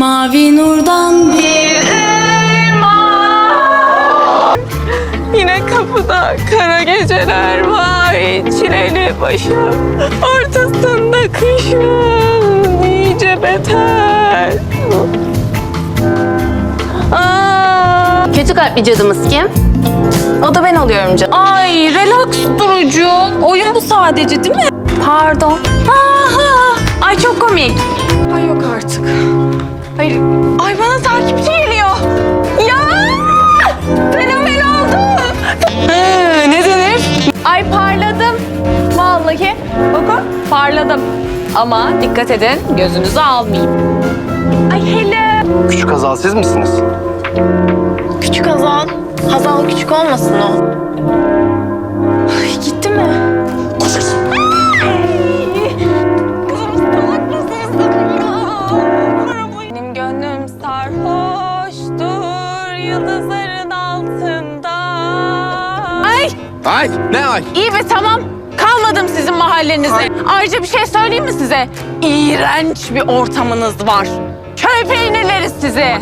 Mavi nurdan bir Yine kapıda kara geceler var çileli başım Ortasında kışım iyice beter Aa, Kötü kalpli cadımız kim? o da ben oluyorum canım. Ay relax durucu. Oyun bu sadece değil mi? Pardon. Aha, ay çok komik. Ay yok artık. Hayır. Ay bana takipçi geliyor. Ya! Fenomen oldum. Ee, ne denir? Ay parladım. Vallahi. Bakın parladım. Ama dikkat edin gözünüzü almayayım. Ay hele. Küçük Hazal siz misiniz? Küçük Hazal. Hazal küçük olmasın o. yıldızların altında. Ay Ay ne ay? iyi be tamam. Kalmadım sizin mahallenize. Ayrıca bir şey söyleyeyim mi size? İğrenç bir ortamınız var. Köy peynirleri sizi.